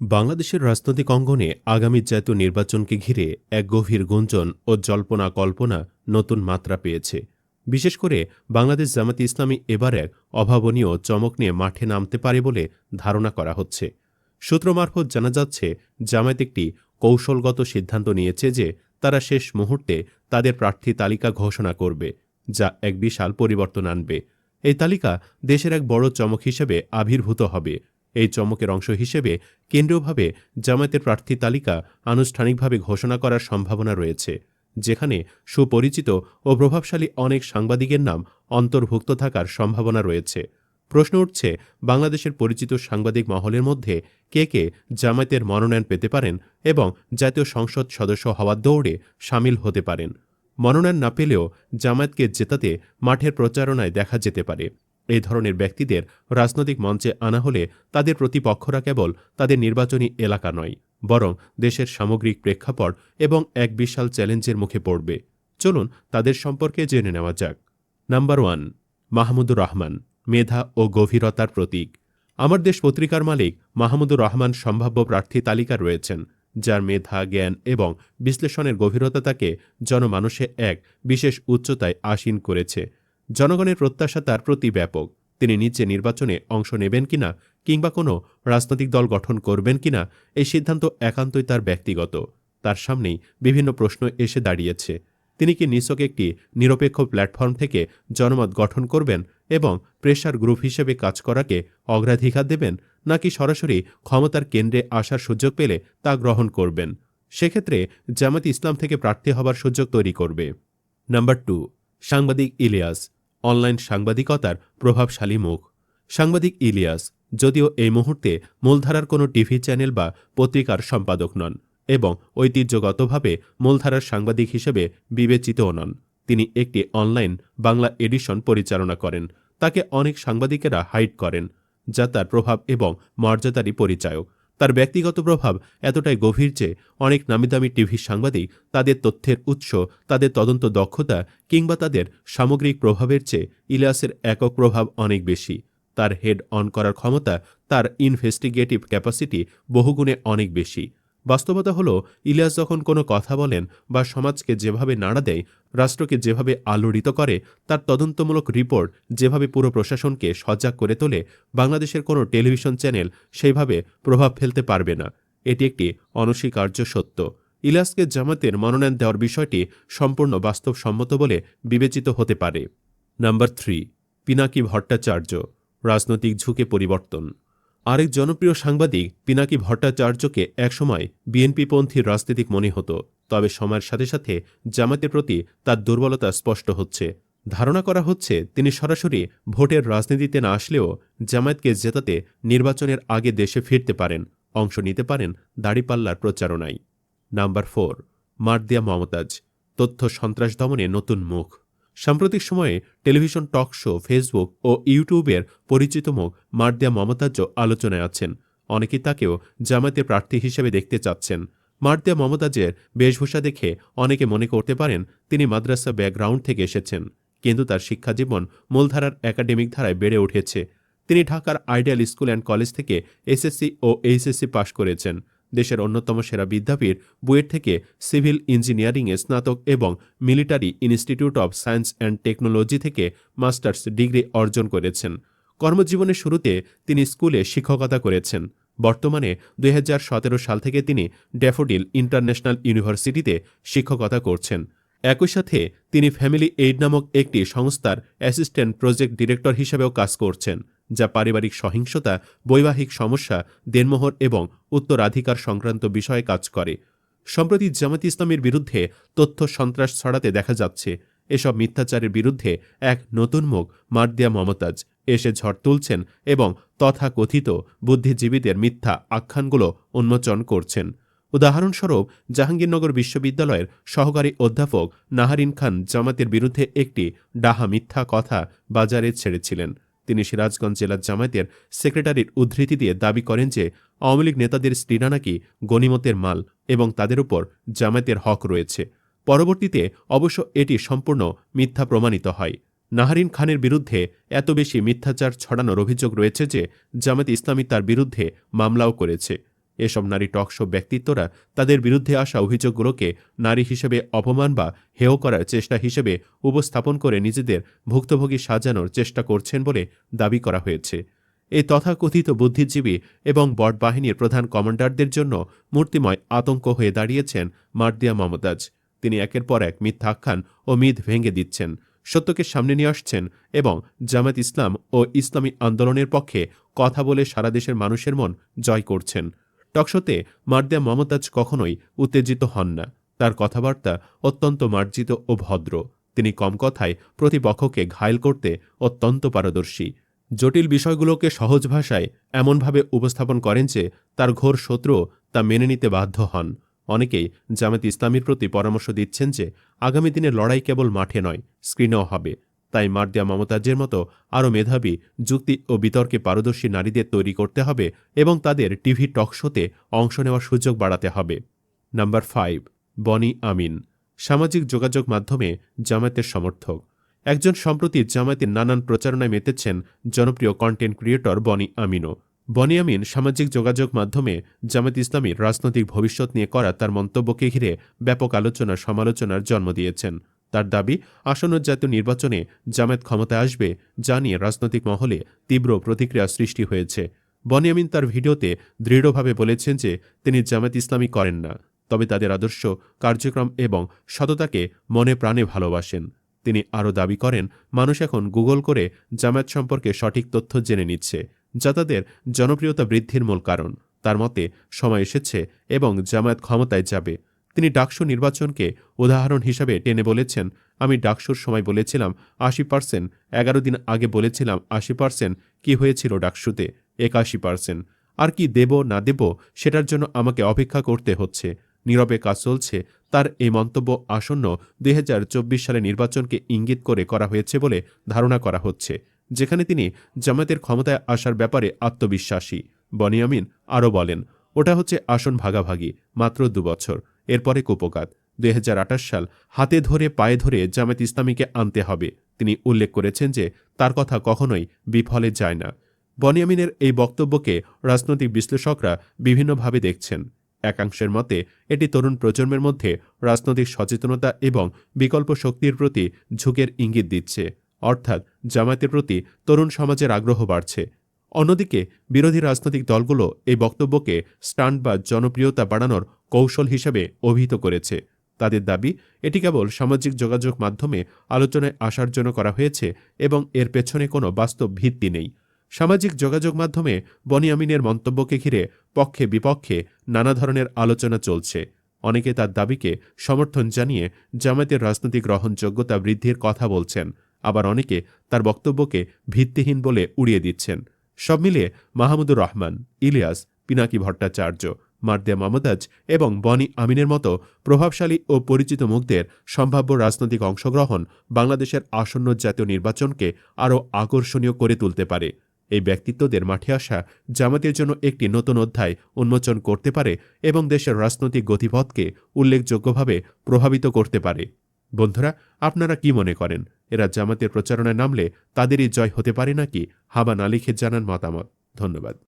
বাংলাদেশের রাজনৈতিক অঙ্গনে আগামী জাতীয় নির্বাচনকে ঘিরে এক গভীর গুঞ্জন ও জল্পনা কল্পনা নতুন মাত্রা পেয়েছে। বিশেষ করে বাংলাদেশ জামাতে ইসলামী এবার এক অভাবনীয় চমক নিয়ে মাঠে নামতে পারে বলে ধারণা করা হচ্ছে। সূত্র মারফত জানা যাচ্ছে, জামায়াত একটি কৌশলগত সিদ্ধান্ত নিয়েছে যে তারা শেষ মুহূর্তে তাদের প্রার্থী তালিকা ঘোষণা করবে, যা এক বিশাল পরিবর্তন আনবে। এই তালিকা দেশের এক বড় চমক হিসেবে আবির্ভূত হবে। এই চমকের অংশ হিসেবে কেন্দ্রীয়ভাবে জামায়াতের প্রার্থী তালিকা আনুষ্ঠানিকভাবে ঘোষণা করার সম্ভাবনা রয়েছে, যেখানে সুপরিচিত ও প্রভাবশালী অনেক সাংবাদিকের নাম অন্তর্ভুক্ত থাকার সম্ভাবনা রয়েছে। প্রশ্ন উঠছে, বাংলাদেশের পরিচিত সাংবাদিক মহলের মধ্যে কে কে জামায়াতের মনোনয়ন পেতে পারেন এবং জাতীয় সংসদ সদস্য হওয়ার দৌড়ে সামিল হতে পারেন? মনোনয়ন না পেলেও জামায়াতকে জেতাতে মাঠের প্রচারণায় দেখা যেতে পারে। এই ধরনের ব্যক্তিদের রাজনৈতিক মঞ্চে আনা হলে তাদের প্রতিপক্ষরা কেবল তাদের নির্বাচনী এলাকা নয়, বরং দেশের সামগ্রিক প্রেক্ষাপট এবং এক বিশাল চ্যালেঞ্জের মুখে পড়বে। চলুন তাদের সম্পর্কে জেনে নেওয়া যাক। নাম্বার ওয়ান, মাহমুদুর রহমান, মেধা ও গভীরতার প্রতীক। আমার দেশ পত্রিকার মালিক মাহমুদুর রহমান সম্ভাব্য প্রার্থী তালিকা রয়েছেন, যার মেধা, জ্ঞান এবং বিশ্লেষণের গভীরতা তাকে জনমানুষে এক বিশেষ উচ্চতায় আসীন করেছে। জনগণের প্রত্যাশা তার প্রতি ব্যাপক। তিনি নিচে নির্বাচনে অংশ নেবেন কিনা কিংবা কোনো রাজনৈতিক দল গঠন করবেন কিনা, এই সিদ্ধান্ত একান্তই তার ব্যক্তিগত। তার সামনেই বিভিন্ন প্রশ্ন এসে দাঁড়িয়েছে। তিনি কি নিছক একটি নিরপেক্ষ প্ল্যাটফর্ম থেকে জনমত গঠন করবেন এবং প্রেশার গ্রুপ হিসেবে কাজ করাকে অগ্রাধিকার দেবেন, নাকি সরাসরি ক্ষমতার কেন্দ্রে আসার সুযোগ পেলে তা গ্রহণ করবেন? সেক্ষেত্রে জামাত ইসলাম থেকে প্রার্থী হবার সুযোগ তৈরি করবে। নাম্বার টু, সাংবাদিক ইলিয়াস। অনলাইন সাংবাদিকতার প্রভাবশালী মুখ। সাংবাদিক ইলিয়াস, যদিও এই মুহূর্তে মূলধারার কোনো টিভি চ্যানেল বা পত্রিকার সম্পাদক নন এবং ঐতিহ্যগতভাবে মূলধারার সাংবাদিক হিসেবে বিবেচিতও নন। তিনি একটি অনলাইন বাংলা এডিশন পরিচালনা করেন। তাকে অনেক সাংবাদিকেরা হাইড করেন, যা তার প্রভাব এবং মর্যাদারই পরিচায়ক। তার ব্যক্তিগত প্রভাব এতটাই গভীর যে অনেক নামিদামি টিভি সাংবাদিক তাদের তথ্যের উৎস, তাদের তদন্ত দক্ষতা কিংবা তাদের সামগ্রিক প্রভাবের চেয়ে ইলিয়াসের একক প্রভাব অনেক বেশি। তার হেড অন করার ক্ষমতা, তার ইনভেস্টিগেটিভ ক্যাপাসিটি বহুগুণে অনেক বেশি। বাস্তবতা হলো, ইলিয়াস যখন কোনো কথা বলেন বা সমাজকে যেভাবে নাড়া দেয়, রাষ্ট্রকে যেভাবে আলোড়িত করে, তার তদন্তমূলক রিপোর্ট যেভাবে পুরো প্রশাসনকে সজাগ করে তোলে, বাংলাদেশের কোনো টেলিভিশন চ্যানেল সেইভাবে প্রভাব ফেলতে পারবে না। এটি একটি অনস্বীকার্য সত্য। ইলিয়াসকে জামাতের মনোনয়ন দেওয়ার বিষয়টি সম্পূর্ণ বাস্তবসম্মত বলে বিবেচিত হতে পারে। নাম্বার থ্রি, পিনাকি ভট্টাচার্য, রাজনৈতিক ঝুঁকে পরিবর্তন। আরেক জনপ্রিয় সাংবাদিক পিনাকি ভট্টাচার্যকে একসময় বিএনপিপন্থী রাজনীতিক মনে হতো, তবে সময়ের সাথে সাথে জামাতের প্রতি তার দুর্বলতা স্পষ্ট হচ্ছে। ধারণা করা হচ্ছে, তিনি সরাসরি ভোটের রাজনীতিতে না আসলেও জামায়াতকে জেতাতে নির্বাচনের আগে দেশে ফিরতে পারেন, অংশ নিতে পারেন দাড়িপাল্লার প্রচারণায়। নাম্বার ফোর, মার্দিয়া মমতাজ, তথ্য সন্ত্রাস দমনে নতুন মুখ। সাম্প্রতিক সময়ে টেলিভিশন টক শো, ফেসবুক ও ইউটিউবের পরিচিত মুখ মার্দিয়া মমতাজও আলোচনায় আছেন। অনেকেই তাকেও জামায়াতের প্রার্থী হিসেবে দেখতে চাচ্ছেন। মার্দিয়া মমতাজের বেশভূষা দেখে অনেকে মনে করতে পারেন তিনি মাদ্রাসা ব্যাকগ্রাউন্ড থেকে এসেছেন, কিন্তু তার শিক্ষাজীবন মূলধারার একাডেমিক ধারায় বেড়ে উঠেছে। তিনি ঢাকার আইডিয়াল স্কুল অ্যান্ড কলেজ থেকে এসএসসি ও এইচএসসি পাশ করেছেন। দেশের অন্যতম সেরা বিদ্যাপীঠ, বুয়েট থেকে সিভিল ইঞ্জিনিয়ারিংয়ে স্নাতক এবং military institute of science and technology থেকে মাস্টার্স ডিগ্রি অর্জন করেছেন। কর্মজীবনের শুরুতে তিনি স্কুলে শিক্ষকতা করেছেন। বর্তমানে দুই হাজার সতেরো সাল থেকে তিনি ড্যাফোডিল ইন্টারন্যাশনাল ইউনিভার্সিটিতে শিক্ষকতা করছেন। একই সাথে তিনি ফ্যামিলি এইড নামক একটি সংস্থার অ্যাসিস্ট্যান্ট প্রজেক্ট ডিরেক্টর হিসেবেও কাজ করছেন। যা পারিবারিক সহিংসতা, বৈবাহিক সমস্যা, দেনমোহর এবং উত্তরাধিকার সংক্রান্ত বিষয়ে কাজ করে। সম্প্রতি জামাত ইসলামের বিরুদ্ধে তথ্য সন্ত্রাস ছড়াতে দেখা যাচ্ছে। এসব মিথ্যাচারের বিরুদ্ধে এক নতুন মুখ মার্দিয়া মমতাজ। এসে ঝড় তুলছেন এবং তথাকথিত বুদ্ধিজীবীদের মিথ্যা আখ্যানগুলো উন্মোচন করছেন। উদাহরণস্বরূপ, জাহাঙ্গীরনগর বিশ্ববিদ্যালয়ের সহকারী অধ্যাপক নাহারিন খান জামাতের বিরুদ্ধে একটি ডাহা মিথ্যা কথা বাজারে ছেড়েছিলেন। তিনি সিরাজগঞ্জ জেলার জামায়াতের সেক্রেটারির উদ্ধৃতি দিয়ে দাবি করেন যে, আওয়ামী লীগ নেতাদের স্ত্রীরা নাকি গণিমতের মাল এবং তাদের উপর জামায়াতের হক রয়েছে। পরবর্তীতে অবশ্য এটি সম্পূর্ণ মিথ্যা প্রমাণিত হয়। নাহারিন খানের বিরুদ্ধে এত বেশি মিথ্যাচার ছড়ানোর অভিযোগ রয়েছে যে জামাত ইসলামী তার বিরুদ্ধে মামলাও করেছে। এসব নারী টকশো ব্যক্তিত্বরা তাদের বিরুদ্ধে আসা অভিযোগগুলোকে নারী হিসেবে অপমান বা হেয় করার চেষ্টা হিসেবে উপস্থাপন করে নিজেদের ভুক্তভোগী সাজানোর চেষ্টা করছেন বলে দাবি করা হয়েছে। এই তথাকথিত বুদ্ধিজীবী এবং বট বাহিনীর প্রধান কমান্ডারদের জন্য মূর্তিময় আতঙ্ক হয়ে দাঁড়িয়েছেন মার্দিয়া মমতাজ। তিনি একের পর এক মিথ্যাখ্যান ও মিথ ভেঙে দিচ্ছেন। সত্যকে সামনে নিয়ে আসছেন এবং জামাত ইসলাম ও ইসলামী আন্দোলনের পক্ষে কথা বলে সারা দেশের মানুষের মন জয় করছেন। টকশোতে মার্দিয়া মমতাজ কখনোই উত্তেজিত হন না। তার কথাবার্তা অত্যন্ত মার্জিত ও ভদ্র। তিনি কম কথায় প্রতিপক্ষকে ঘায়েল করতে অত্যন্ত পারদর্শী। জটিল বিষয়গুলোকে সহজ ভাষায় এমনভাবে উপস্থাপন করেন যে তার ঘোর শত্রু তা মেনে নিতে বাধ্য হন। অনেকেই জামাত ইসলামীর প্রতি পরামর্শ দিচ্ছেন যে আগামী দিনে লড়াই কেবল মাঠে নয়, স্ক্রিনেও হবে। তাই মার্দিয়া মমতাজের মতো আরও মেধাবী, যুক্তি ও বিতর্কে পারদর্শী নারীদের তৈরি করতে হবে এবং তাদের টিভি টকশোতে অংশ নেওয়ার সুযোগ বাড়াতে হবে। Number five, Boni Amin. সামাজিক যোগাযোগ মাধ্যমে জামায়াতের সমর্থক। একজন সম্প্রতি জামায়াতের নানান প্রচারণায় মেতেছেন জনপ্রিয় কন্টেন্ট ক্রিয়েটর বনি আমিনও। বনি আমিন সামাজিক যোগাযোগ মাধ্যমে জামাত ইসলামীর রাজনৈতিক ভবিষ্যৎ নিয়ে করা তার মন্তব্যকে ঘিরে ব্যাপক আলোচনা সমালোচনার জন্ম দিয়েছেন। তার দাবি, আসন্ন জাতীয় নির্বাচনে জামায়াত ক্ষমতায় আসবে যা নিয়ে রাজনৈতিক মহলে তীব্র প্রতিক্রিয়া সৃষ্টি হয়েছে। বনিয়ামিন তার ভিডিওতে দৃঢ়ভাবে বলেছেন যে, তিনি জামায়াত ইসলামী করেন না, তবে তাদের আদর্শ, কার্যক্রম এবং সততাকে মনে প্রাণে ভালোবাসেন। তিনি আরও দাবি করেন, মানুষ এখন গুগল করে জামায়াত সম্পর্কে সঠিক তথ্য জেনে নিচ্ছে, যা তাদের জনপ্রিয়তা বৃদ্ধির মূল কারণ। তার মতে, সময় এসেছে এবং জামায়াত ক্ষমতায় যাবে। তিনি ডাকসু নির্বাচনকে উদাহরণ হিসাবে টেনে বলেছেন। আমি ডাকসুর সময় বলেছিলাম, আশি পার্সেন্ট। এগারো দিন আগে বলেছিলাম, আশি পার্সেন্ট। কী হয়েছিল ডাকসুতে? একাশি পার্সেন্ট। আর কি দেব, না দেব, সেটার জন্য আমাকে অপেক্ষা করতে হচ্ছে। নীরবে কাজ চলছে। তার এই মন্তব্য আসন্ন দুই হাজার চব্বিশ সালে নির্বাচনকে ইঙ্গিত করে করা হয়েছে বলে ধারণা করা হচ্ছে, যেখানে তিনি জামায়াতের ক্ষমতায় আসার ব্যাপারে আত্মবিশ্বাসী। বনিয়ামিন আরও বলেন, ওটা হচ্ছে আসন ভাগাভাগি, মাত্র দুবছর এরপরে কুপকাত দুই সাল হাতে ধরে পায়ে ধরে জামায়াত ইসলামীকে আনতে হবে। তিনি উল্লেখ করেছেন যে তার কথা কখনোই বিফলে যায় না। বনিয়ামিনের এই বক্তব্যকে রাজনৈতিক বিশ্লেষকরা বিভিন্নভাবে দেখছেন। একাংশের মতে, এটি তরুণ প্রজন্মের মধ্যে রাজনৈতিক সচেতনতা এবং বিকল্প শক্তির প্রতি ঝুঁকের ইঙ্গিত দিচ্ছে। অর্থাৎ জামায়াতের প্রতি তরুণ সমাজের আগ্রহ বাড়ছে। অন্যদিকে বিরোধী রাজনৈতিক দলগুলো এই বক্তব্যকে স্টান্ট বা জনপ্রিয়তা বাড়ানোর কৌশল হিসেবে অভিহিত করেছে। তাদের দাবি, এটি কেবল সামাজিক যোগাযোগ মাধ্যমে আলোচনায় আসার জন্য করা হয়েছে এবং এর পেছনে কোনো বাস্তব ভিত্তি নেই। সামাজিক যোগাযোগ মাধ্যমে বনিয়ামিনের মন্তব্যকে ঘিরে পক্ষে বিপক্ষে নানা ধরনের আলোচনা চলছে। অনেকে তার দাবিকে সমর্থন জানিয়ে জামায়াতের রাজনৈতিক গ্রহণযোগ্যতা বৃদ্ধির কথা বলছেন, আবার অনেকে তার বক্তব্যকে ভিত্তিহীন বলে উড়িয়ে দিচ্ছেন। সব মিলিয়ে মাহমুদুর রহমান, ইলিয়াস, পিনাকি ভট্টাচার্য মার্দিয়া মমতাজ এবং বনি আমিনের মতো প্রভাবশালী ও পরিচিত মুখদের সম্ভাব্য রাজনৈতিক অংশগ্রহণ বাংলাদেশের আসন্ন জাতীয় নির্বাচনকে আরও আকর্ষণীয় করে তুলতে পারে। এই ব্যক্তিত্বদের মাঠে আসা জামাতের জন্য একটি নতুন অধ্যায় উন্মোচন করতে পারে এবং দেশের রাজনৈতিক গতিপথকে উল্লেখযোগ্যভাবে প্রভাবিত করতে পারে। বন্ধুরা, আপনারা কি মনে করেন? এরা জামাতের প্রচারণায় নামলে তাদেরই জয় হতে পারে নাকি? হাবা না লিখে জানান মতামত। ধন্যবাদ।